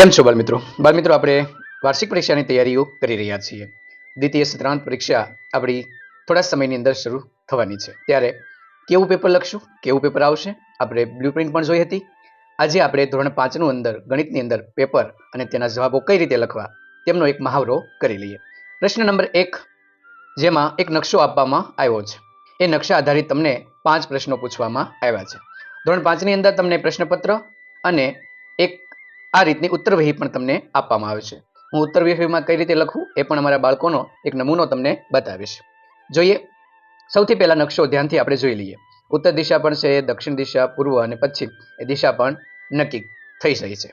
કેમ છો બાળમિત્રો બાળમિત્રો આપણે વાર્ષિક પરીક્ષાની તૈયારીઓ કરી રહ્યા છીએ. દ્વિતીય સત્રાંત પરીક્ષા આપણી થોડા સમયની અંદર શરૂ થવાની છે. ત્યારે કેવું પેપર લખશું? કેવું પેપર આવશે? આપણે બ્લુપ્રિન્ટ પણ જોઈ હતી. આજે આપણે ધોરણ પાંચનું અંદર, ગણિતની અંદર પેપર અને તેના જવાબો કઈ રીતે લખવા તેમનો એક મહાવરો કરી લઈએ. પ્રશ્ન નંબર એક, જેમાં એક નકશો આપવામાં આવ્યો છે. એ નકશા આધારિત તમને પાંચ પ્રશ્નો પૂછવામાં આવ્યા છે. ધોરણ પાંચની અંદર તમને પ્રશ્નપત્ર અને એક આ રીતની ઉત્તરવહી પણ તમને આપવામાં આવે છે. હું ઉત્તરવહીમાં કઈ રીતે લખું એ પણ અમારા બાળકોનો એક નમૂનો તમને બતાવીશ. જોઈએ, સૌથી પહેલા નકશો ધ્યાનથી આપણે જોઈ લઈએ. ઉત્તર દિશા પણ છે, દક્ષિણ દિશા, પૂર્વ અને પશ્ચિમ. એ દિશા પણ નક્કી થઈ શકે છે.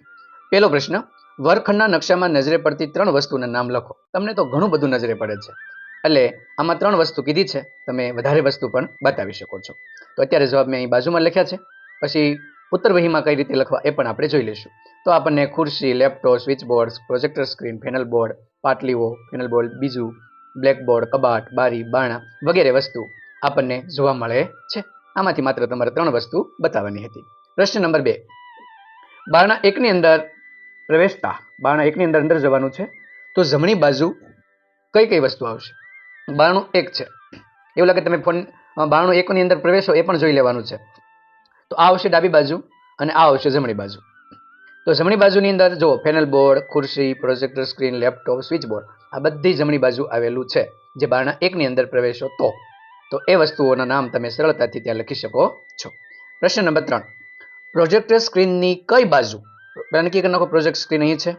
પહેલો પ્રશ્ન, વર્ગખંડના નકશામાં નજરે પડતી ત્રણ વસ્તુના નામ લખો. તમને તો ઘણું બધું નજરે પડે છે. એટલે આમાં ત્રણ વસ્તુ કીધી છે. તમે વધારે વસ્તુ પણ બતાવી શકો છો. તો અત્યારે જવાબ મેં અહીં બાજુમાં લખ્યા છે. પછી ઉત્તર વહીમાં કઈ રીતે લખવા એ પણ આપણે જોઈ લઈશું. તો આપણને ખુરશી, laptop switch board projector screen, panel board, પાટલીઓ, panel board, બીજું, બ્લેકબોર્ડ, કબાટ, બારી, બાણા વગેરે વસ્તુ આપણને જોવા મળે છે. આમાંથી માત્ર તમારે ત્રણ વસ્તુ બતાવવાની હતી. પ્રશ્ન નંબર બે. બારણા એકની અંદર પ્રવેશતા, બારણા એકની અંદર અંદર જવાનું છે, તો જમણી બાજુ કઈ કઈ વસ્તુ આવશે? બારણું એક છે. એવું લાગે તમે ફોન બારણું એકની અંદર પ્રવેશો એ પણ જોઈ લેવાનું છે. તો આ આવશે ડાબી બાજુ અને આ આવશે જમણી બાજુ. તો જમણી બાજુની અંદર જો પેનલ બોર્ડ ખુરશી projector screen laptop switch board આ બધી જમણી બાજુ આવેલું છે, જે બારણા એકની અંદર પ્રવેશો તો. તો એ વસ્તુઓના નામ તમે સરળતાથી ત્યાં લખી શકો છો. પ્રશ્ન નંબર ત્રણ. પ્રોજેક્ટર સ્ક્રીનની કઈ બાજુ? નક્કી કરી નાખો પ્રોજેક્ટ સ્ક્રીન અહીં છે.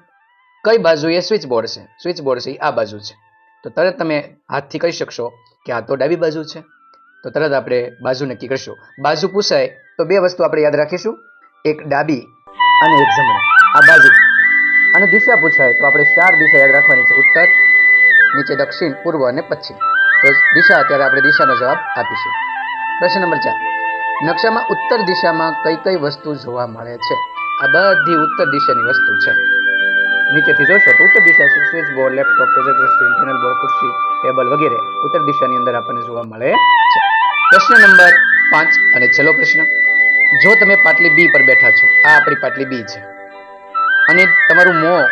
કઈ બાજુ એ સ્વિચ બોર્ડ છે? સ્વિચ બોર્ડ છે આ બાજુ છે. તો તરત તમે હાથથી કહી શકશો કે આ તો ડાબી બાજુ છે. તો તરત આપણે બાજુ નક્કી કરશું. બાજુ પૂછાય તો બે વસ્તુ આપણે યાદ રાખીશું. એક ડાબી અને એક જમણી. આ બાજુ. અને દિશા પૂછાય તો આપણે ચાર દિશા યાદ રાખવાની છે. ઉત્તર, નીચે દક્ષિણ, પૂર્વ અને પશ્ચિમ. તો દિશા અત્યારે આપણે દિશાનો જવાબ આપીશું. પ્રશ્ન નંબર ચાર. નકશામાં ઉત્તર દિશામાં કઈ કઈ વસ્તુ જોવા મળે છે? આ બધી ઉત્તર દિશાની વસ્તુ છે. નીચેથી જોશો તો ઉત્તર દિશા છે. Switch board laptop, projector screen panel board, ખુરશી, ટેબલ વગેરે ઉત્તર દિશાની અંદર આપણને જોવા મળે છે. પ્રશ્ન નંબર પાંચ અને છેલ્લો પ્રશ્ન. જો તમે પાટલી બી પર બેઠા છો, આ આપણી પાટલી બી છે. અને તમારું મોં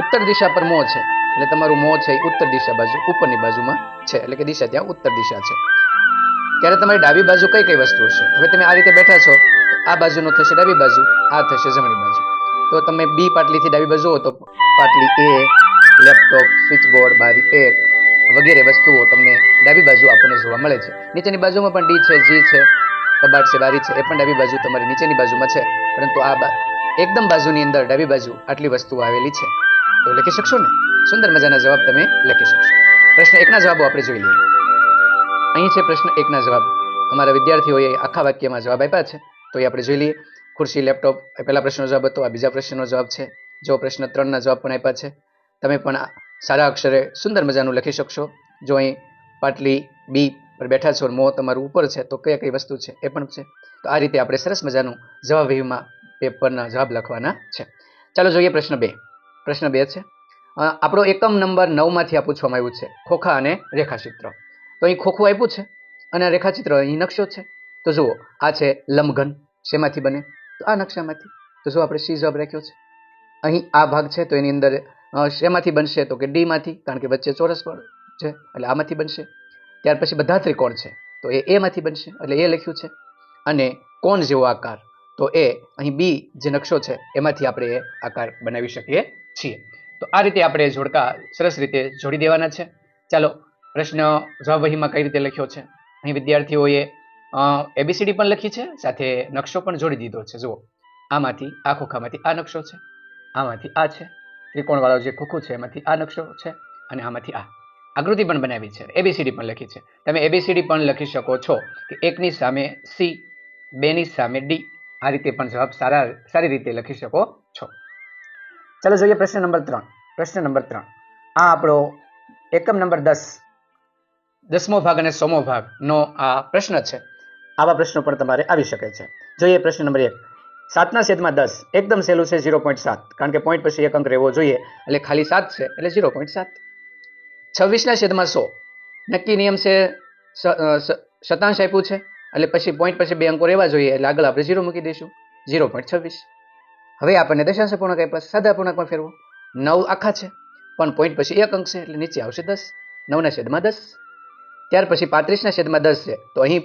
ઉત્તર દિશા પર મોં છે, એટલે તમારું મોં છે એ ઉત્તર દિશા બાજુ, ઉપરની બાજુમાં છે, એટલે કે દિશા ત્યાં ઉત્તર દિશા છે. ત્યારે તમારી ડાબી બાજુ કઈ કઈ વસ્તુઓ છે? હવે તમે આ રીતે બેઠા છો, આ બાજુનો થશે ડાબી બાજુ, આ થશે જમણી બાજુ. તો તમે બી પાટલીથી ડાબી બાજુ હો તો પાટલી એ, લેપટોપ, સ્વિચ બોર્ડ, બારી એક વગેરે વસ્તુઓ તમને ડાબી બાજુ આપણને જોવા મળે છે. નીચેની બાજુમાં પણ ડી છે જી છે, કબાટ છે, બારી છે, એ પણ ડાબી બાજુ તમારી નીચેની બાજુમાં છે. પરંતુ આ એકદમ બાજુની અંદર ડાબી બાજુ આટલી વસ્તુઓ આવેલી છે. તો લખી શકશો ને? સુંદર મજાના જવાબ તમે લખી શકશો. પ્રશ્ન એકના જવાબો આપણે જોઈ લઈએ. અહીં છે પ્રશ્ન એકના જવાબ. અમારા વિદ્યાર્થીઓએ આખા વાક્યમાં જવાબ આપ્યા છે. તો એ આપણે જોઈ લઈએ. ખુરશી, લેપટોપ, એ પહેલા પ્રશ્નનો જવાબ હતો, આ બીજા પ્રશ્નનો જવાબ છે. જો પ્રશ્ન ત્રણના જવાબ પણ આપ્યા છે. તમે પણ સારા અક્ષરે સુંદર મજાનું લખી શકશો. જો અહીં પાટલી બી પર બેઠા છો મોં તમારું ઉપર છે, તો કઈ કઈ વસ્તુ છે એ પણ છે. તો આ રીતે આપણે સરસ મજાનું જવાબ વ્યૂમાં પેપરના જવાબ લખવાના છે. ચાલો જોઈએ પ્રશ્ન બે. પ્રશ્ન બે છે. આપણો એકમ નંબર નવમાંથી આ પૂછવામાં આવ્યું છે, ખોખા અને રેખાચિત્ર. તો અહીં ખોખું આપ્યું છે અને આ રેખાચિત્ર અહીં નકશો છે. તો જુઓ, આ છે લંબઘન. શેમાંથી બને? તો આ નકશામાંથી. તો જો આપણે સી જવાબ રાખ્યો છે. અહીં આ ભાગ છે, તો એની અંદર શેમાંથી બનશે તો કે ડીમાંથી, કારણ કે વચ્ચે ચોરસ પણ છે, એટલે આમાંથી બનશે. ત્યાર પછી બધા ત્રિકોણ છે, તો એ એમાંથી બનશે, એટલે એ લખ્યું છે. અને કોણ જેવો આકાર, તો એ અહીં બી જે નકશો છે, એમાંથી આપણે એ આકાર બનાવી શકીએ છીએ. તો આ રીતે આપણે જોડકા સરસ રીતે જોડી દેવાના છે. ચાલો, પ્રશ્ન જવાબ વહીમાં કઈ રીતે લખ્યો છે? અહીં વિદ્યાર્થીઓએ એબીસીડી પણ લખી છે, સાથે નકશો પણ જોડી દીધો છે. જુઓ, આમાંથી, આ ખોખામાંથી આ નકશો છે, આમાંથી આ છે. ત્રિકોણવાળો જે ખોખું છે, એમાંથી આ નકશો છે અને આમાંથી આ. આકૃતિ પણ બનાવી છે એબીસીડી પણ લખી છે. તમે એબીસીડી પણ લખી શકો છો કે એકની સામે સી બેની સામે ડી આ રીતે પણ જવાબ સારા, સારી રીતે લખી શકો છો. ચાલો જોઈએ પ્રશ્ન નંબર ત્રણ. પ્રશ્ન નંબર ત્રણ. આ આપણો એકમ નંબર દસ. દસમો ભાગ અને સોમો ભાગનો આ પ્રશ્ન છે. આવા પ્રશ્નો પણ તમારે આવી શકે છે. જોઈએ પ્રશ્ન નંબર એક. સાતના છેદમાં દસ. એકદમ સહેલું છે ઝીરો પોઈન્ટ સાત. કારણ કે પોઈન્ટ પછી એક અંક રહેવો જોઈએ. એટલે ખાલી સાત છે, એટલે ઝીરો પોઈન્ટ સાત. છવ્વીસના છેદમાં સો. નક્કી નિયમ છે શતાંશ આપ્યું છે. એટલે પછી પોઈન્ટ પછી બે અંકો રહેવા જોઈએ, એટલે આગળ આપણે ઝીરો મૂકી દઈશું. ઝીરો પોઈન્ટ છવ્વીસ. હવે આપણને દશાંશ પૂર્ણક આપ્યા, સાદા પૂર્ણાંકમાં ફેરવો. નવ આખા છે, પણ પોઈન્ટ પછી એક અંક છે, એટલે નીચે આવશે દસ. નવના છેદમાં દસ. ત્યાર પછી પાંત્રીસના છેદમાં દસ છે, તો અહીં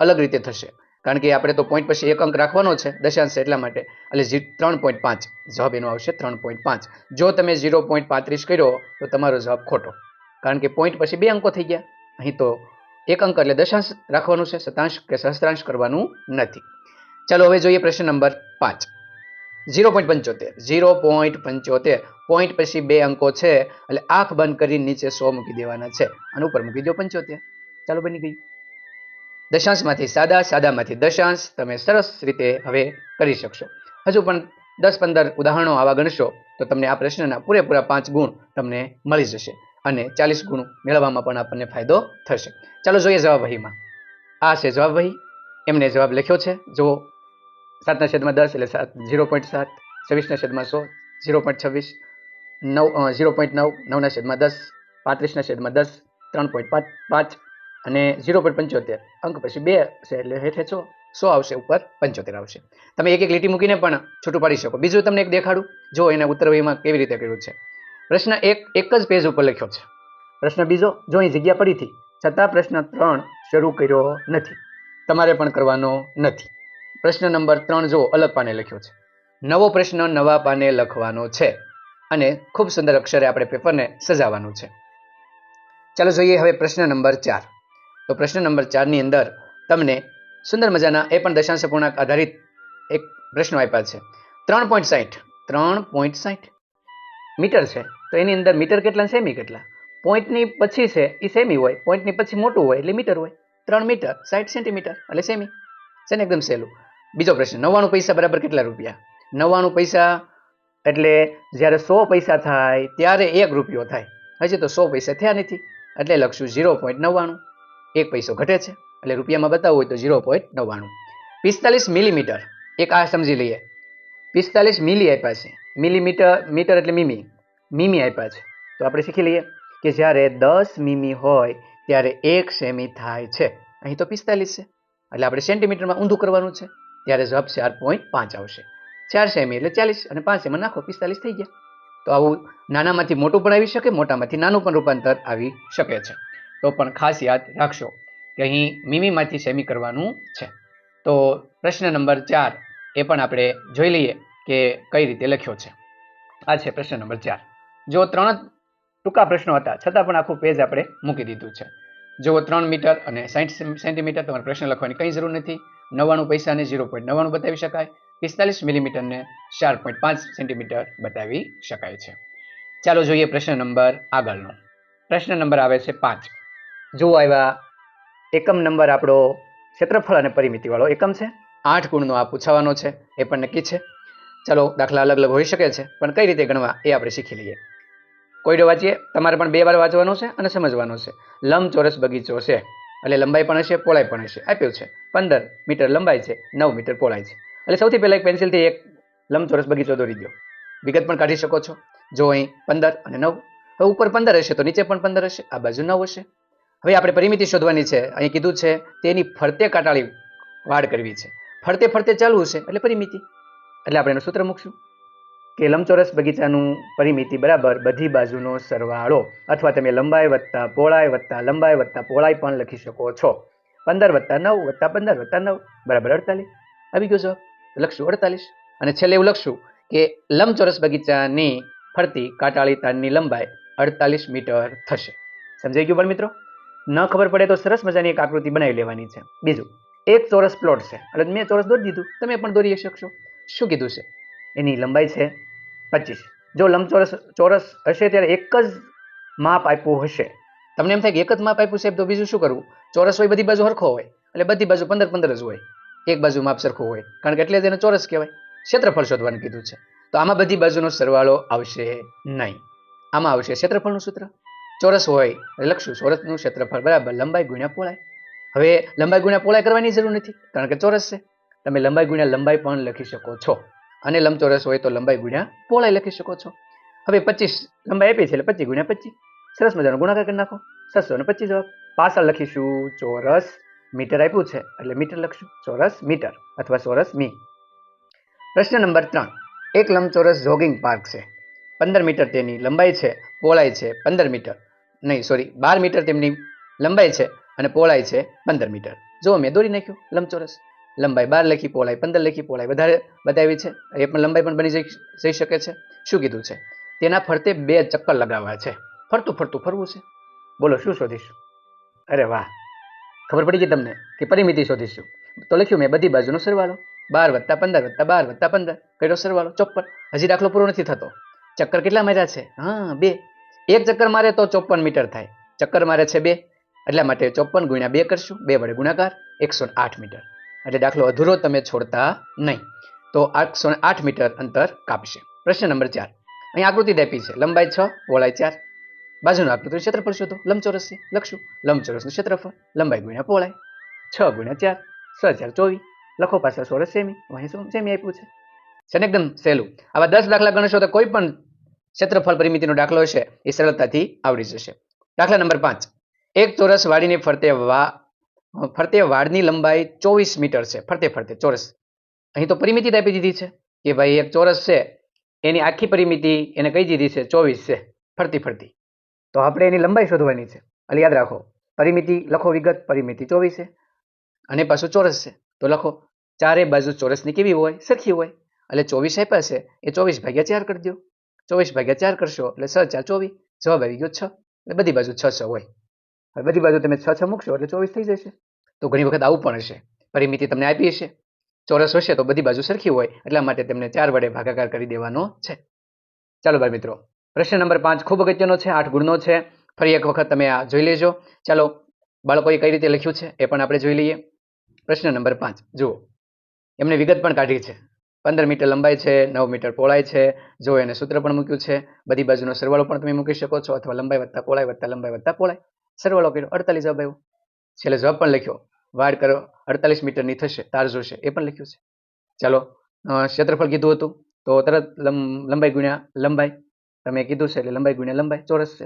અલગ રીતે થશે. કારણ કે આપણે તો પોઈન્ટ પછી એક અંક રાખવાનો છે દશાંશ એટલા માટે. એટલે ત્રણ પોઈન્ટ પાંચ. જવાબ એનો આવશે ત્રણ પોઈન્ટ પાંચ. જો તમે ઝીરો પોઈન્ટ પાંત્રીસ કર્યો, તો તમારો જવાબ ખોટો. કારણ કે પોઈન્ટ પછી બે અંકો થઈ ગયા. અહીં તો એક અંક એટલે દશાંશ રાખવાનું છે શતાંશ કે સહસ્ત્રાંશ કરવાનું નથી. ચાલો હવે જોઈએ પ્રશ્ન નંબર પાંચ. ઝીરો પોઈન્ટ પંચોતેર. ઝીરો પોઈન્ટ પંચોતેર. પોઈન્ટ પછી બે અંકો છે, એટલે આંખ બંધ કરીને નીચે સો મૂકી દેવાના છે. અને ઉપર મૂકી દો પંચોતેર. ચાલો બની ગઈ દશાંશમાંથી સાદા, સાદામાંથી દશાંશ તમે સરસ રીતે હવે કરી શકશો. હજુ પણ દસ, પંદર ઉદાહરણો આવા ગણશો તો તમને આ પ્રશ્નના પૂરેપૂરા પાંચ ગુણ તમને મળી જશે અને ચાલીસ ગુણ મેળવવામાં પણ આપણને ફાયદો થશે. ચાલો જોઈએ જવાબ વહીમાં આ છે જવાબ વહી એમને જવાબ લખ્યો છે. જો સાતના છેદમાં દસ એટલે સાત, ઝીરો પોઈન્ટ સાત. છવ્વીસના છેદમાં સો, ઝીરો પોઈન્ટ છવ્વીસ. નવ ઝીરો પોઈન્ટ નવ. નવના છેદમાં દસ. પાંત્રીસના છેદમાં દસ. ત્રણ પોઈન્ટ પાંચ પાંચ. અને ઝીરો પોઈન્ટ પંચોતેર. અંક પછી બે છે એટલે હેઠે છો, સો આવશે ઉપર પંચોતેર આવશે. તમે એક એક લીટી મૂકીને પણ છૂટું પાડી શકો. બીજું તમને એક દેખાડું. જો એના ઉત્તરવહીમાં કેવી રીતે કર્યું છે. પ્રશ્ન એક એક જ પેજ ઉપર લખ્યો છે. પ્રશ્ન બીજો, જો અહીં જગ્યા પડી હતી, છતાં પ્રશ્ન ત્રણ શરૂ કર્યો નથી. તમારે પણ કરવાનો નથી. પ્રશ્ન નંબર ત્રણ જો અલગ પાને લખ્યો છે. નવો પ્રશ્ન નવા પાને લખવાનો છે. અને ખૂબ સુંદર અક્ષરે આપણે પેપરને સજાવવાનું છે. ચાલો જોઈએ હવે પ્રશ્ન નંબર ચાર. તો પ્રશ્ન નંબર ચારની અંદર તમને સુંદર મજાના એ પણ દશાંશ પૂર્ણાંક આધારિત એક પ્રશ્નો આપ્યા છે. ત્રણ પોઈન્ટ સાઠ ત્રણ પોઈન્ટ સાઠ મીટર છે. તો એની અંદર મીટર કેટલા સેમી કેટલા? પોઈન્ટની પછી છે એ સેમી હોય, પોઈન્ટની પછી મોટું હોય એટલે મીટર હોય. ત્રણ મીટર સાઠ સેન્ટીમીટર એટલે સેમી. છે ને એકદમ સહેલું. બીજો પ્રશ્ન, નવ્વાણું પૈસા બરાબર કેટલા રૂપિયા? નવ્વાણું પૈસા એટલે જ્યારે સો પૈસા થાય ત્યારે એક રૂપિયો થાય. હજી તો સો પૈસા થયા નથી. એટલે લખશું ઝીરો પોઈન્ટ નવ્વાણું. એક પૈસો ઘટે છે. એટલે રૂપિયામાં બતાવવું હોય તો ઝીરો પોઈન્ટ નવ્વાણું. પિસ્તાલીસ મિલીમીટર. એક આ સમજી લઈએ. પિસ્તાલીસ મિલી આપ્યા છે. મિલીમીટર, મીટર એટલે મીમી. મીમી આપ્યા છે. તો આપણે શીખી લઈએ કે જ્યારે દસ મીમી હોય ત્યારે એક સેમી થાય છે. અહીં તો પિસ્તાલીસ છે. એટલે આપણે સેન્ટીમીટરમાં ઊંધું કરવાનું છે. ત્યારે જવાબ ચાર પોઈન્ટ પાંચ આવશે. ચાર સેમી એટલે ચાલીસ અને પાંચ એમાં નાખો, પિસ્તાલીસ થઈ ગયા. તો આવું નાનામાંથી મોટું પણ આવી શકે, મોટામાંથી નાનું પણ રૂપાંતર આવી શકે છે. તો પણ ખાસ યાદ રાખશો કે અહીં મીમીમાંથી સેમી કરવાનું છે. તો પ્રશ્ન નંબર ચાર એ પણ આપણે જોઈ લઈએ કે કઈ રીતે લખ્યો છે. આ છે પ્રશ્ન નંબર ચાર. જો ત્રણ ટૂંકા પ્રશ્નો હતા, છતાં પણ આખું પેજ આપણે મૂકી દીધું છે. જો ત્રણ મીટર અને સાઠ સેન્ટીમીટર તમારે પ્રશ્ન લખવાની કંઈ જરૂર નથી. નવ્વાણું પૈસાને ઝીરો પોઈન્ટ નવ્વાણું બતાવી શકાય. પિસ્તાલીસ મિલીમીટરને ચાર પોઈન્ટ પાંચ સેન્ટીમીટર બતાવી શકાય છે. ચાલો જોઈએ પ્રશ્ન નંબર આગળનો. પ્રશ્ન નંબર આવે છે પાંચ. જો આવ્યા, એકમ નંબર આપણો ક્ષેત્રફળ અને પરિમિતિવાળો એકમ છે. આઠ ગુણનો આ પૂછાવાનો છે, એ પણ નક્કી છે. ચાલો, દાખલા અલગ અલગ હોઈ શકે છે, પણ કઈ રીતે ગણવા એ આપણે શીખી લઈએ. કોઈડો વાંચીએ, તમારે પણ બે વાર વાંચવાનું છે અને સમજવાનું છે. લંબચોરસ બગીચો છે, એટલે લંબાઈ પણ હશે, પહોળાઈ પણ હશે. આપ્યું છે. પંદર મીટર લંબાઈ છે, નવ મીટર પહોળાઈ છે. એટલે સૌથી પહેલાં એક પેન્સિલથી એક લંબચોરસ બગીચો દોરી દો. વિગત પણ કાઢી શકો છો. જો અહીં પંદર અને નવ હવે ઉપર પંદર હશે, તો નીચે પણ પંદર હશે, આ બાજુ નવ હશે. હવે આપણે પરિમિતિ શોધવાની છે. અહીં કીધું છે, તેની ફરતે કાટાળી વાડ કરવી છે. ફરતે ફરતે ચાલવું છે, એટલે પરિમિતિ. એટલે આપણે એનું સૂત્ર મૂકશું. કે લંબચોરસ બગીચાનું પરિમિતિ બરાબર બધી બાજુનો સરવાળો. અથવા તમે લંબાઈ વત્તા પહોળાઈ વત્તા લંબાઈ વત્તા પહોળાઈ પણ લખી શકો છો. પંદર વત્તા નવ વત્તા પંદર વત્તા નવ બરાબર અડતાલીસ. આવી ગયો જવાબ. લખશું અડતાલીસ. અને છેલ્લે એવું લખશું કે લંબચોરસ બગીચાની ફરતી કાટાળી તારની લંબાઈ અડતાલીસ મીટર થશે. સમજાઈ ગયું પણ મિત્રો? ન ખબર પડે તો સરસ મજાની એક આકૃતિ બનાવી લેવાની છે. બીજું, એક ચોરસ પ્લોટ છે. એટલે મેં ચોરસ દોરી દીધું. તમે પણ દોરી શકશો. શું કીધું છે? એની લંબાઈ છે પચીસ. જો લંબચોરસ, ચોરસ હશે ત્યારે એક જ માપ આપ્યું હશે. તમને એમ થાય કે એક જ માપ આપ્યું છે, તો બીજું શું કરવું? ચોરસ હોય, બધી બાજુ સરખો હોય. એટલે બધી બાજુ પંદર પંદર જ હોય. એક બાજુ માપ સરખું હોય. કારણ કે એટલે જ એને ચોરસ કહેવાય. ક્ષેત્રફળ શોધવાનું કીધું છે. તો આમાં બધી બાજુનો સરવાળો આવશે નહીં. આમાં આવશે ક્ષેત્રફળનું સૂત્ર? ચોરસ હોય લખશું. ચોરસનું ક્ષેત્રફળ બરાબર, લંબાઈ ગુણ્યા પહોળાઈ હવે લંબાઈ ગુણ્યા પહોળાઈ કરવાની જરૂર નથી, કારણ કે ચોરસ છે. તમે લંબાઈ ગુણ્યા લંબાઈ પણ લખી શકો છો. અને લંબચોરસ હોય તો લંબાઈ ગુણ્યા પહોળાઈ લખી શકો છો. હવે પચીસ, લંબાઈ આપી છે એટલે પચીસ ગુણ્યા પચીસ. સરસ મજાનો ગુણાકાર કરી નાખો. સરસો અને પચીસ જવાબ. પાછળ લખીશું ચોરસ મીટર આપ્યું છે, એટલે મીટર લખશું. ચોરસ મીટર અથવા ચોરસ મી. પ્રશ્ન નંબર ત્રણ. એક લંબચોરસ જોગિંગ પાર્ક છે. પંદર મીટર તેની લંબાઈ છે પહોળાઈ છે, પંદર મીટર. નહીં સોરી બાર મીટર તેમની લંબાઈ છે અને પહોળાઈ છે પંદર મીટર. જો મેં દોરી નાખ્યું, લંબચોરસ. લંબાઈ બાર લખી, પહોળાઈ પંદર લખી, પહોળાઈ વધારે બતાવી છે. એ પણ લંબાઈ પણ બની જઈ શકે છે. શું કીધું છે? તેના ફરતે બે ચક્કર લગાવવા છે. ફરતું ફરતું, ફરવું છે. બોલો, શું શોધીશું? અરે વાહ! ખબર પડી ગઈ તમને કે પરિમિતિ શોધીશું. તો લખ્યું મેં બધી બાજુનો સરવાળો. બાર વત્તા પંદર વત્તા બાર વત્તા પંદર. કર્યો સરવાળો, ચોપન. હજી દાખલો પૂરો નથી થતો. ચક્કર કેટલા માર્યા છે? હા, બે. એક ચક્કર મારે તો ચોપન મીટર થાય. ચક્કર મારે છે બે. એટલા માટે ચોપન ગુણ્યા બે કરશું. બે વડે ગુણાકાર એકસો આઠ મીટર. એટલે દાખલો અધૂરો તમે છોડતા નહીં. તો આઠસો આઠ મીટર અંતર કાપશે. પ્રશ્ન નંબર ચાર. અહીં આકૃતિ આપી છે. લંબાઈ છ, પહોળાઈ ચાર. બાજુનું આકૃતિ ક્ષેત્રફળ શોધો. લંબચોરસ છે. લખશું. લંબચોરસનું ક્ષેત્રફળ. લંબાઈ ગુણ્યા પહોળાઈ. છ ગુણ્યા ચાર. છ ચાર ચોવીસ. લખો પાછળ સોળસ સેમી. અહીં શું સેમી આપ્યું છે? છે ને એકદમ સહેલું. આવા દસ દાખલા ગણશો તો કોઈ પણ ક્ષેત્રફળ પરિમિતિનો દાખલો હશે, એ સરળતાથી આવડી જશે. દાખલા નંબર પાંચ. એક ચોરસ વાડીની ફરતે વા, ફરતે વાડની લંબાઈ ચોવીસ મીટર છે. ફરતે ફરતે, ચોરસ. અહીં તો પરિમિતિ આપી દીધી છે કે ભાઈ એક ચોરસ છે, એની આખી પરિમિતિ એને કહી દીધી છે ચોવીસ છે. ફરતી ફરતી. તો આપણે એની લંબાઈ શોધવાની છે. એટલે યાદ રાખો, પરિમિતિ લખો વિગત, પરિમિતિ ચોવીસ છે. અને પાછું ચોરસ છે. તો લખો, ચારે બાજુ ચોરસની કેવી હોય? સરખી હોય. એટલે ચોવીસ આપ્યા છે, એ ચોવીસ ભાગ્યા ચાર કરી દો ચોવીસ ભાગ્યા ચાર કરશો એટલે છ, ચાર, ચોવીસ. જવાબ આવી ગયો છ. એટલે બધી બાજુ છ છ હોય. હવે બધી બાજુ તમે છ છ મૂકશો એટલે ચોવીસ થઈ જશે. તો ઘણી વખત આવું પણ હશે. પરિમિતિ તમને આપી હશે. ચોરસ હશે તો બધી બાજુ સરખી હોય. એટલા માટે તેમને ચાર વડે ભાગાકાર કરી દેવાનો છે. ચાલો ભાઈ મિત્રો, પ્રશ્ન નંબર પાંચ ખૂબ અગત્યનો છે, આઠ ગુણનો છે. ફરી એક વખત તમે આ જોઈ લેજો. ચાલો, બાળકોએ કઈ રીતે લખ્યું છે એ પણ આપણે જોઈ લઈએ. પ્રશ્ન નંબર પાંચ, જુઓ. એમને વિગત પણ કાઢી છે. પંદર મીટર લંબાઈ છે, નવ મીટર પહોળાઈ છે. જો એને સૂત્ર પણ મૂક્યું છે, બધી બાજુનો સરવાળો પણ તમે મૂકી શકો છો અથવા લંબાઈ વત્તા પહોળાઈ વત્તા લંબાઈ વત્તા પહોળાઈ. સરવાળો કર્યો, અડતાલીસ જવાબ આવ્યો. છેલ્લે જવાબ પણ લખ્યો. વાડ કરો, અડતાલીસ મીટરની થશે, તાર જોશે, એ પણ લખ્યું છે. ચાલો ક્ષેત્રફળ કીધું હતું, તો તરત લંબ- લંબાઈ ગુણ્યા લંબાઈ. તમે કીધું છે એટલે લંબાઈ ગુણ્યા લંબાઈ, ચોરસ છે.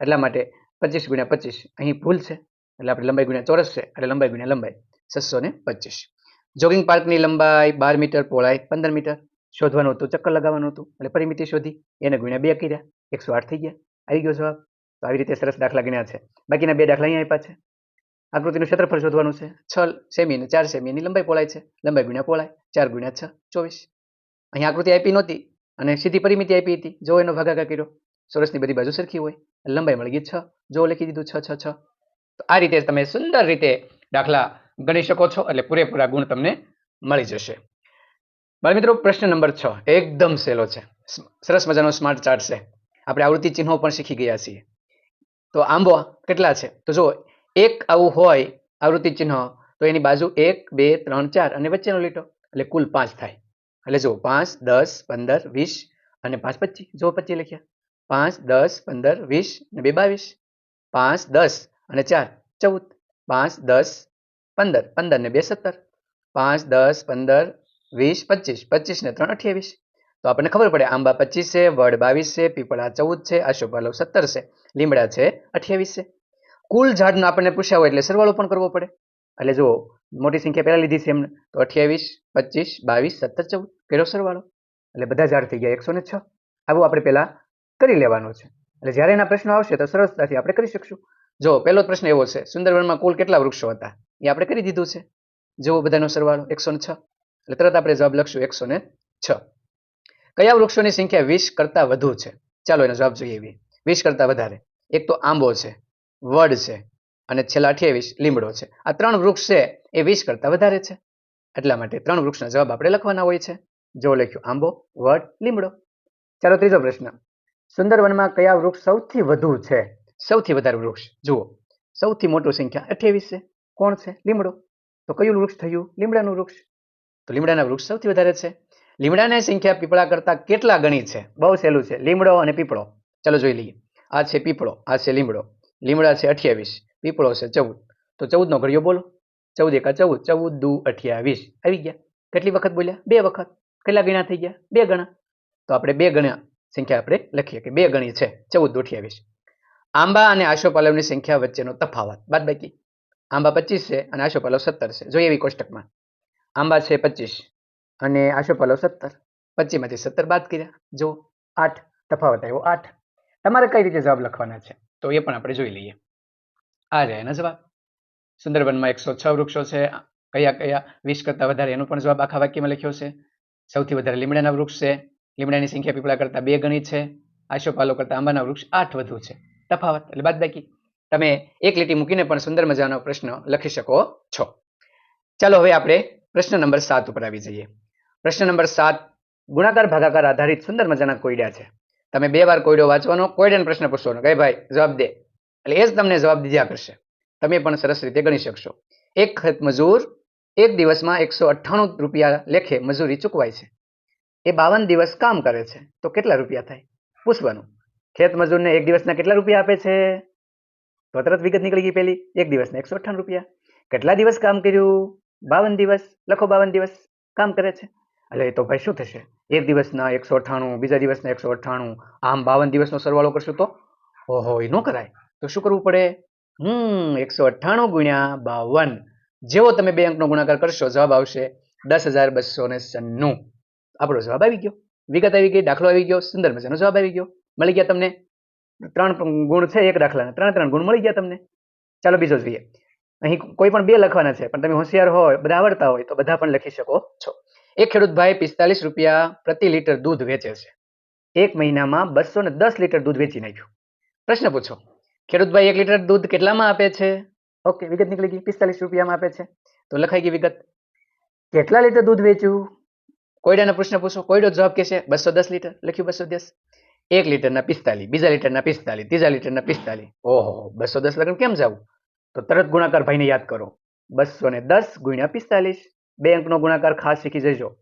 એટલા માટે પચીસ ગુણ્યા પચીસ, અહીં ભૂલ છે. એટલે આપણે લંબાઈ ગુણ્યા ચોરસ છે, એટલે લંબાઈ ગુણ્યા લંબાઈ, છસો ને પચીસ. જોગિંગ પાર્કની લંબાઈ બાર મીટર, પહોળાઈ પંદર મીટર શોધવાનું હતું, ચક્કર લગાવવાનું હતું એટલે પરિમિતિ શોધી એને ગુણ્યા બે કર્યા, એકસો આઠ થઈ ગયા. આવી ગયો જવાબ. તો આવી રીતે સરસ દાખલા ગણ્યા છે. બાકીના બે દાખલા અહીંયા આપ્યા છે. આકૃતિનું ક્ષેત્રફળ શોધવાનું છે. છ સેમી અને ચાર સેમીની લંબાઈ પહોળાઈ છે. લંબાઈ ગુણ્યા પહોળાઈ, ચાર ગુણ્યા છ, ચોવીસ. અહીં આકૃતિ આપી નહોતી અને સીધી પરિમિતિ આપી હતી. જો એનો ભાગાકાર કર્યો સોરસની બધી બાજુ સરખી હોય, લંબાઈ મળી ગઈ છ. જો લખી દીધું છ છ છ. તો આ રીતે તમે સુંદર રીતે દાખલા ગણી શકો છો એટલે પૂરેપૂરા ગુણ તમને મળી જશે. બાળ મિત્રો, પ્રશ્ન નંબર છ. એકદમ સહેલો છે. સરસ મજાનો સ્માર્ટ ચાર્ટ છે. આપણે આવૃત્તિ ચિહ્નો પણ શીખી ગયા છીએ. તો આંબો કેટલા છે? તો જો એક આવું હોય આવૃત્તિ ચિહ્ન, તો એની બાજુ એક, બે, ત્રણ, ચાર અને વચ્ચેનો લીટો. એટલે કુલ પાંચ થાય. એટલે જો પાંચ, દસ, પંદર, વીસ અને પાંચ પચીસ. જો પચીસ લખ્યા. પાંચ, દસ, પંદર, વીસ ને બે બાવીસ. પાંચ, દસ અને ચાર, ચૌદ. પાંચ, દસ પંદર પંદર ને બે સત્તર પાંચ, દસ, પંદર, વીસ, પચીસ. પચીસ ને ત્રણ અઠ્યાવીસ. તો આપણને ખબર પડે, આંબા પચીસ છે, વડ બાવીસ છે, પીપળા ચૌદ છે આશોપાલવ સત્તર છે, લીમડા છે, અઠ્યાવીસ છે. કુલ ઝાડનો આપણને પૂછ્યા હોય એટલે સરવાળો પણ કરવો પડે. એટલે જુઓ, મોટી સંખ્યા પહેલાં લીધી છે એમને. તો અઠ્યાવીસ, પચીસ, બાવીસ, સત્તર, ચૌદ. કર્યો સરવાળો? એટલે બધા ઝાડ થઈ ગયા એકસો ને છ. આવું આપણે પહેલાં કરી લેવાનું છે. એટલે જ્યારે એના પ્રશ્નો આવશે તો સરળતાથી આપણે કરી શકશું. જો, પહેલો પ્રશ્ન એવો છે, સુંદરવનમાં કુલ કેટલા વૃક્ષો હતા? એ આપણે કરી દીધું છે. જુઓ બધાનો સરવાળો, એકસો છ. એટલે તરત આપણે જવાબ લખશું એકસો ને છ. કયા વૃક્ષોની સંખ્યા વીસ કરતાં વધુ છે? ચાલો એનો જવાબ જોઈએ એવી. વીસ કરતાં વધારે. એક તો આંબો છે, વડ છે, અને છેલ્લા અઠ્યાવીસ લીમડો છે. આ ત્રણ વૃક્ષ છે, એ વીસ કરતાં વધારે છે. એટલા માટે ત્રણ વૃક્ષના જવાબ આપણે લખવાના હોય છે. જો લખ્યું આંબો, વડ, લીમડો. ચાલો ત્રીજો પ્રશ્ન. સુંદરવનમાં કયા વૃક્ષ સૌથી વધુ છે? સૌથી વધારે વૃક્ષ. જુઓ, સૌથી મોટું સંખ્યા અઠ્યાવીસ છે. કોણ છે? લીમડો. તો કયું વૃક્ષ થયું? લીમડાનું વૃક્ષ. તો લીમડાના વૃક્ષ સૌથી વધારે છે. લીમડાની સંખ્યા પીપળા કરતાં કેટલા ગણી છે? બહુ સહેલું છે. લીમડો અને પીપળો. ચાલો જોઈ લઈએ. આ છે પીપળો, આ છે લીમડો. લીમડા છે અઠ્યાવીસ, પીપળો છે ચૌદ. તો ચૌદનો ઘડિયો બોલો. ચૌદ એકા ચૌદ ચૌદ દુ અઠ્યાવીસ. આવી ગયા. કેટલી વખત બોલ્યા? બે વખત. કેટલા ગણા થઈ ગયા? બે ગણા. તો આપણે બે ગણા સંખ્યા આપણે લખીએ કે બે ગણી છે. ચૌદ દુ અઠ્યાવીસ. આંબા અને આશોપાલવની સંખ્યા વચ્ચેનો તફાવત. બાદ બાકી. આંબા પચીસ છે અને આશોપાલવ સત્તર છે. જોઈએ એવી કોષ્ટકમાં. આંબા છે પચીસ અને આશોપાલવ સત્તર. પચીસમાંથી સત્તર બાદ કર્યા. જો આઠ તફાવત આવ્યો આઠ. તમારે કઈ રીતે જવાબ લખવાના છે? તો એ પણ આપણે જોઈ લઈએ. આ રહ્યા એના જવાબ. સુંદરબનમાં એકસો છ વૃક્ષો છે. કયા કયા? વીસ કરતાં વધારે એનો પણ જવાબ આખા વાક્યમાં લખ્યો છે. સૌથી વધારે લીમડાના વૃક્ષ છે. લીમડાની સંખ્યા પીપળા કરતાં બે ગણી છે. આશોપાલો કરતાં આંબાના વૃક્ષ આઠ વધુ છે. તફાવત એટલે બાદ બાકી તમે એક લીટી મૂકીને પણ સુંદર મજાનો પ્રશ્ન લખી શકો છો. ચાલો હવે આપણે પ્રશ્ન નંબર સાત ઉપર આવી જઈએ. પ્રશ્ન નંબર સાત, ગુણાકાર ભાગાકાર આધારિત સુંદર મજાના કોયડા છે. તમે બે વાર કોયડો વાંચવાનો, કોયડાને પ્રશ્ન પૂછવાનો. કઈ ભાઈ, જવાબ દે. એટલે એ જ તમને જવાબ દીધા કરશે. તમે પણ સરસ રીતે ગણી શકશો. એક મજૂર એક દિવસમાં એકસો અઠ્ઠાણું રૂપિયા લેખે મજૂરી ચૂકવાય છે. એ બાવન દિવસ કામ કરે છે. તો કેટલા રૂપિયા થાય? પૂછવાનું. ખેત મજૂરને એક દિવસના કેટલા રૂપિયા આપે છે? તો તરત વિગત નીકળી ગઈ પેલી. એક દિવસના એકસો અઠ્ઠાણું રૂપિયા. કેટલા દિવસ કામ કર્યું? બાવન દિવસ. લખો બાવન દિવસ. કામ કરે છે. એટલે એ તો ભાઈ શું થશે? એક દિવસના એકસો અઠ્ઠાણું, બીજા દિવસના એકસો અઠ્ઠાણું. આમ બાવન દિવસનો સરવાળો કરશું તો? ઓહો, એ ન કરાય. તો શું કરવું પડે? હમ, એકસો અઠ્ઠાણું ગુણ્યા બાવન. જેવો તમે બે અંકનો ગુણાકાર કરશો, જવાબ આવશે દસ હજાર બસો ને સન્નું. આપણો જવાબ આવી ગયો. વિગત આવી ગઈ, દાખલો આવી ગયો, સુંદર મજાનો જવાબ આવી ગયો. મળી ગયા તમને? ત્રણ ગુણ છે એક દાખલાના. ત્રણ ત્રણ ગુણ મળી ગયા તમને? ચાલો બીજો જોઈએ. અહીં કોઈ પણ બે લખવાના છે, પણ તમે હોશિયાર હોય, બધા આવડતા હોય, તો બધા પણ લખી શકો છો. એક ખેડૂત ભાઈ પિસ્તાલીસ રૂપિયા પ્રતિ લીટર દૂધ વેચે છે. એક મહિનામાં બસો ને દસ લીટર દૂધ વેચી નાખ્યું. પ્રશ્ન પૂછો. ખેડૂતભાઈ એક લીટર દૂધ કેટલામાં આપે છે? ઓકે, વિગત નીકળી ગઈ. પિસ્તાલીસ રૂપિયામાં આપે છે. તો લખાઈ ગઈ વિગત. કેટલા લીટર દૂધ વેચ્યું? કોયડાનો પ્રશ્ન પૂછો. કોયડો જવાબ કે છે? બસો દસ લીટર. લખ્યું બસો દસ. એક લીટરના પિસ્તાલીસ, બીજા લીટરના પિસ્તાલીસ, ત્રીજા લીટરના પિસ્તાલીસ. ઓહો બસો દસ લગ્ન કેમ જવું? તો તરત ગુણાકાર ભાઈને યાદ કરો. બસો ને દસ ગુણ્યા પિસ્તાલીસ. બે અંકનો ગુણાકાર ખાસ શીખી જજો.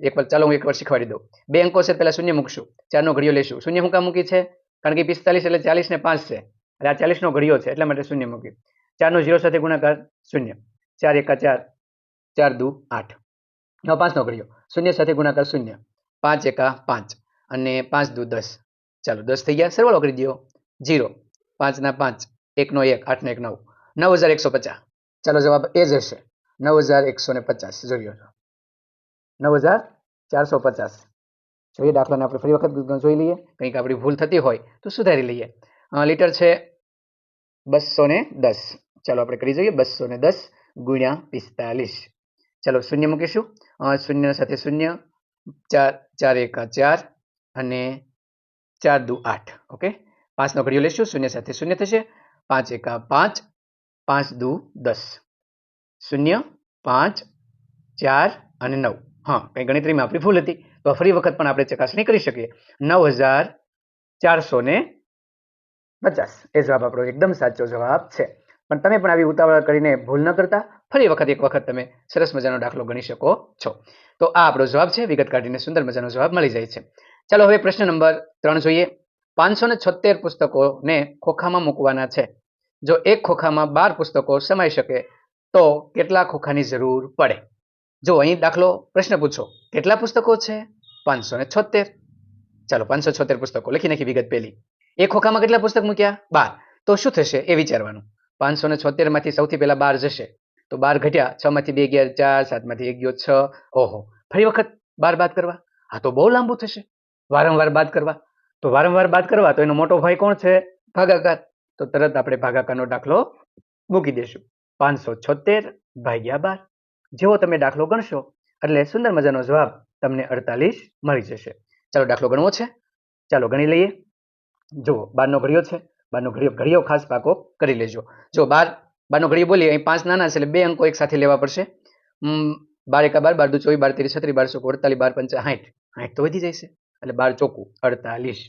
એક વાર ચાલો, હું એકવાર શીખવાડી દઉં. બે અંકો છે, પહેલા શૂન્ય મૂકશું. ચારનો ઘડિયો લેશું. શૂન્ય હું કામ મૂકી છે? કારણ કે પિસ્તાલીસ એટલે ચાલીસ ને પાંચ છે. એટલે આ ચાલીસનો ઘડિયો છે, એટલા માટે શૂન્ય મૂકી ચારનો ઝીરો સાથે ગુણાકાર શૂન્ય. ચાર એકા ચાર ચાર દુ આઠ. નવ પાંચનો ઘડિયો. શૂન્ય સાથે ગુણાકાર શૂન્ય. પાંચ એકા પાંચ. અને પાંચ દુ દસ. ચાલો, દસ થઈ ગયા. સરવાળો કરી દો જીરો પાંચના પાંચ એકનો એક આઠનો એક નવ. નવ હજાર એકસો પચાસ. ચાલો, જવાબ એ જ હશે. નવ હજાર એકસો ને પચાસ. જોઈ લો. નવ હજાર ચારસો પચાસ. જોઈએ, દાખલાને આપણે ફરી વખત જોઈ લઈએ. કંઈક આપણી ભૂલ થતી હોય, તો સુધારી લઈએ. લીટર છે બસો ને દસ. ચાલો, આપણે કરી જોઈએ. બસો ને દસ ગુણ્યા પિસ્તાલીસ. ચાલો, શૂન્ય મૂકીશું. શૂન્ય સાથે શૂન્ય, ચાર ચાર, એકા, ચાર અને ચાર દુ આઠ, ઓકે? પાંચનો ઘડીઓ લેશું, શૂન્ય સાથે શૂન્ય થશે. પાંચ એકા પાંચ પાંચ દુ દસ. શૂન્ય, પાંચ, ચાર અને નવ. હા, કંઈ ગણતરીમાં આપણી ભૂલ હતી, તો ફરી વખત પણ આપણે ચકાસણી કરી શકીએ. નવ હજાર ચારસો ને પચાસ. એ જવાબ આપણો એકદમ સાચો જવાબ છે. પણ તમે પણ આવી ઉતાવળ કરીને ભૂલ ન કરતા. ફરી વખત એક વખત તમે સરસ મજાનો દાખલો ગણી શકો છો. તો આ આપણો જવાબ છે, વિગત કાઢીને સુંદર મજાનો જવાબ મળી જાય છે. ચાલો હવે પ્રશ્ન નંબર ત્રણ જોઈએ. પાંચસો ને છોતેર પુસ્તકોને ખોખામાં મૂકવાના છે. જો એક ખોખામાં બાર પુસ્તકો સમાઈ શકે, તો કેટલા ખોખાની જરૂર પડે? જો અહીં દાખલો પ્રશ્ન પૂછો, કેટલા પુસ્તકો છે? પાંચસો ને છોતેર ચાલો પાંચસો છોતેર પુસ્તકો લખી નાખી વિગત પહેલી એક ખોખામાં કેટલા પુસ્તક મૂક્યા? બાર. તો શું થશે એ વિચારવાનું. પાંચસો ને છોતેરમાંથી સૌથી પહેલા બાર જશે. તો બાર ઘટ્યા, છ માંથી બે ગયા, ચાર, સાતમાંથી એક છ. ઓહો. ફરી વખત બાર બાદ કરવા? હા, તો બહુ લાંબુ થશે. વારંવાર બાદ કરવા. તો વારંવાર બાદ કરવા તો એનો મોટો ભાઈ કોણ છે? ભાગાકાર. તો તરત આપણે ભાગાકારનો દાખલો મૂકી દેશું પાંચસો છોતેર ભાગ્યા બાર. જેવો તમે દાખલો ગણશો, એટલે સુંદર મજાનો જવાબ તમને અડતાલીસ મળી જશે. ચાલો દાખલો ગણવો છે. ચાલો ગણી લઈએ. જુઓ, બારનો ઘડિયો છે. બારનો ઘડિયો ઘડિયો ખાસ પાકો કરી લેજો. જો બાર, બારનો ઘડિયો બોલીએ, અહીં પાંચ નાના છે એટલે બે અંકો એક સાથે લેવા પડશે. બાર એકા બાર બાર દુ ચોવીસ, બાર ત્રીસ, છત્રીસ, બારસો અડતાલીસ, બાર પંચા સાઠ. સાઠ તો વધી જશે. એટલે બાર ચોકુ, અડતાલીસ.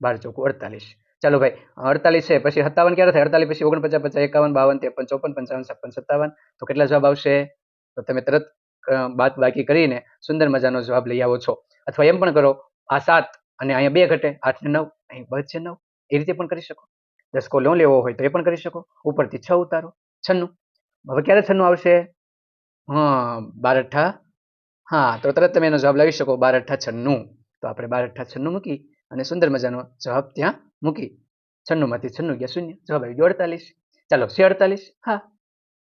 બાર ચોકુ, અડતાલીસ. ચાલો ભાઈ, અડતાલીસ છે, પછી સત્તાવન ક્યારે થાય? અડતાલીસ પછી ઓગણપચાસ પચાસ એકાવન, બાવન, ત્રેપન, ચોપન, પંચાવન, છપ્પન, સત્તાવન. તો કેટલા જવાબ આવશે? તો તમે તરત બાદ બાકી કરીને સુંદર મજાનો જવાબ લઈ આવો છો. અથવા એમ પણ કરો, આ સાત અને અહીંયા બે ઘટે, આઠ ને નવ, અહીં બચશે નવ. એ રીતે પણ કરી શકો. દસકો લો લેવો હોય તો એ પણ કરી શકો. ઉપરથી છ ઉતારો, છન્નું. હવે ક્યારે છન્નું આવશે? હા, બાર અઠ્ઠા. હા, તો તરત તમે એનો જવાબ લાવી શકો, બાર અઠ્ઠા છન્નું. તો આપણે બાર અઠ્ઠા છન્નું મૂકી અને સુંદર મજાનો જવાબ ત્યાં મૂકી છન્નુંમાંથી છન્નું ગયા શૂન્ય, જવાબ આવી ગયો અડતાલીસ. ચાલો, છે અડતાલીસ? હા.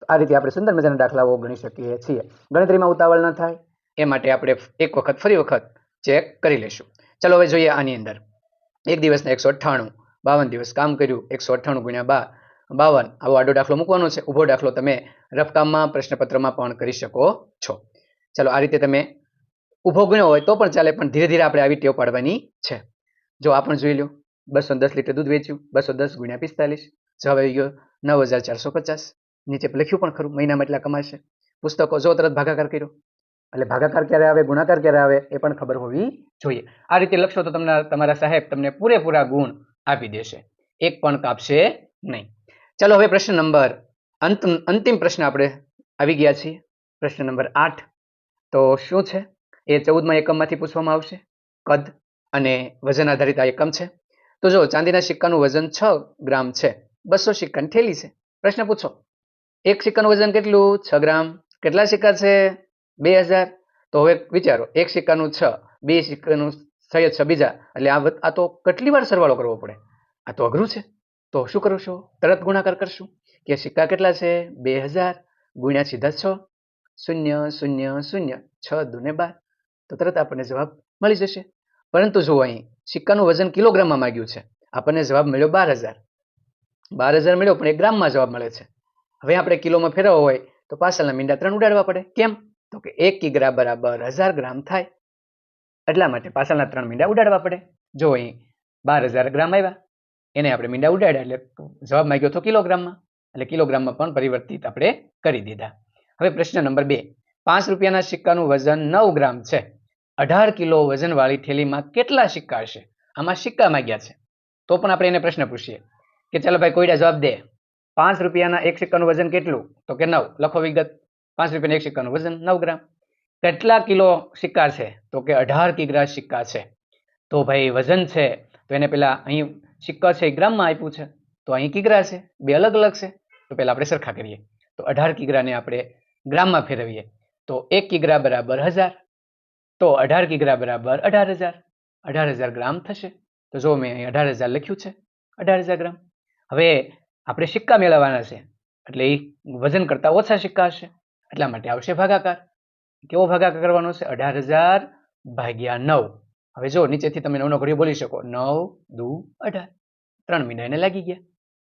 આ રીતે આપણે સુંદર મજાના દાખલાઓ ગણી શકીએ છીએ. ગણતરીમાં ઉતાવળ ન થાય, એ માટે આપણે એક વખત, ફરી વખત ચેક કરી લઈશું. ચાલો, હવે જોઈએ આની અંદર. એક દિવસના એકસો અઠ્ઠાણું, બાવન દિવસ કામ કર્યું, એકસો અઠ્ઠાણું ગુણ્યા બા બાવન, આવો આડો દાખલો મૂકવાનો છે. ઊભો દાખલો તમે રફકામમાં પ્રશ્નપત્રમાં પણ કરી શકો છો. ચાલો, આ રીતે તમે ઊભો ગુણ્યો હોય તો પણ ચાલે, પણ ધીરે ધીરે આપણે આવી ટેવ પાડવાની છે. જો આ પણ જોઈ લો બસો દસ લીટર દૂધ વેચ્યું, બસો દસ ગુણ્યા પિસ્તાલીસ જવાબ આવી ગયો નવ હજાર ચારસો પચાસ, નીચે લખ્યું પણ ખરું, મહિનામાં એટલા કમાશે. પુસ્તકો જો તરત ભાગાકાર કર્યો, એટલે ભાગાકાર ક્યારે આવે, ગુણાકાર ક્યારે આવે, એ પણ ખબર હોવી જોઈએ. આ રીતે લખશો તો તમને, તમારા સાહેબ તમને પૂરેપૂરા ગુણ આપી દેશે. એક પણ કાપશે નહીં. ચાલો હવે પ્રશ્ન નંબર, અંત, અંતિમ પ્રશ્ન આપણે આવી ગયા છીએ. પ્રશ્ન નંબર આઠ. તો શું છે? એ ચૌદમાં એકમમાંથી પૂછવામાં આવશે. કદ અને વજન આધારિત આ એકમ છે. તો જો ચાંદીના સિક્કાનું વજન છ ગ્રામ છે. બસો સિક્કાની થેલી છે. પ્રશ્ન પૂછો. એક સિક્કાનું વજન કેટલું? છ ગ્રામ. કેટલા સિક્કા છે? બે હજાર. તો હવે વિચારો, એક સિક્કાનું છ, બે સિક્કાનું છ છ બીજા. એટલે આ આ તો કેટલી વાર સરવાળો કરવો પડે? આ તો અઘરું છે. તો શું કરશો તરત ગુણાકાર કરશું કે સિક્કા કેટલા છે? બે હજાર ગુણ્યા સીધા છ. શૂન્ય શૂન્ય શૂન્ય. છ દુને બાર. તો તરત આપણને જવાબ મળી જશે. પરંતુ જુઓ અહીં સિક્કાનું વજન કિલોગ્રામમાં માંગ્યું છે, આપણને જવાબ મળ્યો બાર હજાર. બાર હજાર મળ્યો, પણ એક ગ્રામમાં જવાબ મળે છે. હવે આપણે કિલોમાં ફેરવવો હોય તો પાછળના મીંડા ત્રણ ઉડાડવા પડે. કેમ? તો કે એક કિગ્રા બરાબર હજાર ગ્રામ થાય. એટલા માટે પાછળના ત્રણ મીંડા ઉડાડવા પડે. જો અહીં બાર હજાર ગ્રામ આવ્યા, એને આપણે મીંડા ઉડાડ્યા એટલે જવાબ માંગ્યો હતો કિલોગ્રામમાં. એટલે કિલોગ્રામમાં પણ પરિવર્તિત આપણે કરી દીધા. હવે પ્રશ્ન નંબર બે. પાંચ રૂપિયાના સિક્કાનું વજન નવ ગ્રામ છે. અઢાર કિલો વજનવાળી થેલીમાં કેટલા સિક્કા હશે? આમાં સિક્કા માગ્યા છે. તો પણ આપણે એને પ્રશ્ન પૂછીએ. કે ચાલો ભાઈ કોઈડા જવાબ દે. પાંચ રૂપિયાના એક સિક્કાનું વજન કેટલું? તો કે નવ. લખો વિગત. પાંચ રૂપિયાના એક સિક્કાનું વજન નવ ગ્રામ. કેટલા કિલો સિક્કા છે? તો કે અઢાર કિગ્રા સિક્કા છે. તો ભાઈ વજન છે, તો એને પેલા અહીં સિક્કા છે ગ્રામમાં આપ્યું છે. તો અહીં કિગ્રા છે. બે અલગ અલગ છે. તો પહેલાં આપણે સરખા કરીએ. તો અઢાર કિગ્રાને આપણે ગ્રામમાં ફેરવીએ. તો એક કિગ્રા બરાબર હજાર. તો અઢાર કિગ્રા બરાબર અઢાર હજાર. અઢાર હજાર ગ્રામ થશે. તો જો મેં અઢાર હજાર લખ્યું છે, અઢાર હજાર ગ્રામ. હવે આપણે સિક્કા મેળવવાના છે, એટલે એ વજન કરતાં ઓછા સિક્કા હશે. એટલા માટે આવશે ભાગાકાર. કેવો ભાગાકાર કરવાનો છે? અઢાર હજાર ભાગ્યા નવ. હવે જો નીચેથી તમે નવનો ઘડીઓ બોલી શકો, નવ દુ અઢાર. ત્રણ મહિના લાગી ગયા.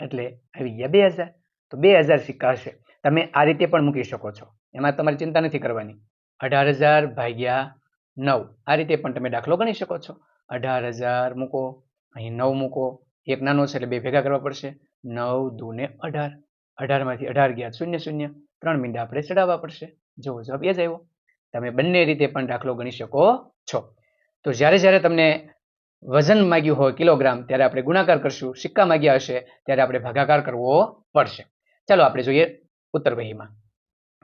એટલે આવી ગયા બે હજાર. તો બે હજાર સિક્કા હશે. તમે આ રીતે પણ મૂકી શકો છો. એમાં તમારે ચિંતા નથી કરવાની. અઢાર હજાર ભાગ્યા નવ. આ રીતે પણ તમે દાખલો ગણી શકો છો. અઢાર હજાર મૂકો, અહીં નવ મૂકો. એક નાનો છે એટલે બે ભેગા કરવા પડશે. નવ દુ ને અઢાર. અઢારમાંથી અઢાર ગયા શૂન્ય શૂન્ય. ત્રણ મીંડા આપણે ચડાવવા પડશે. જો જવાબ એ જ આવ્યો. તમે બંને રીતે પણ દાખલો ગણી શકો છો. તો જ્યારે જ્યારે તમને વજન માગ્યું હોય કિલોગ્રામ, ત્યારે આપણે ગુણાકાર કરશું. સિક્કા માગ્યા હશે, ત્યારે આપણે ભાગાકાર કરવો પડશે. ચાલો આપણે જોઈએ ઉત્તર વહીમાં.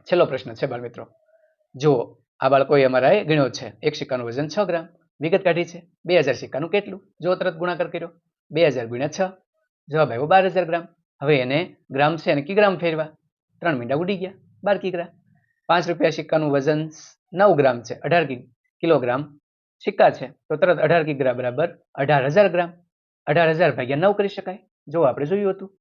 છેલ્લો પ્રશ્ન છે બાળમિત્રો જુઓ આ બાળકોએ અમારા ગણ્યો છે. એક સિક્કાનું વજન છ ગ્રામ. વિગત કાઢી છે. બે હજાર સિક્કાનું કેટલું? જો તરત ગુણાકાર કર્યો. બે હજાર ગુણ્યા છ. જવાબ આવ્યો બાર હજાર ગ્રામ. હવે એને ગ્રામ છે અને કિગ્રામ ફેરવા. ત્રણ મીંડા ઉડી ગયા. બાર કિગ્રા પાંચ રૂપિયા સિક્કાનું વજન નવ ગ્રામ છે. અઢાર કિલોગ્રામ સિક્કા છે. તો તરત અઢાર કિગ્રા બરાબર અઢાર હજાર ગ્રામ. અઢાર હજાર ભાગ્યા નવ કરી શકાય. જો આપણે જોયું હતું.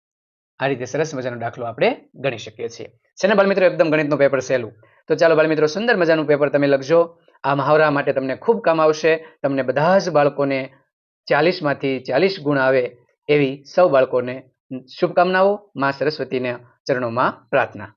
આ રીતે સરસ મજાનો દાખલો આપણે ગણી શકીએ છીએ. છે ને બાળમિત્રો, એકદમ ગણિતનું પેપર સહેલું. તો ચાલો બાળમિત્રો સુંદર મજાનું પેપર તમે લખજો. આ મહાવરા માટે તમને ખૂબ કામ આવશે. તમને બધા જ બાળકોને ચાલીસમાંથી ચાલીસ ગુણ આવે એવી સૌ બાળકોને શુભકામનાઓ. મા સરસ્વતીના ચરણોમાં પ્રાર્થના.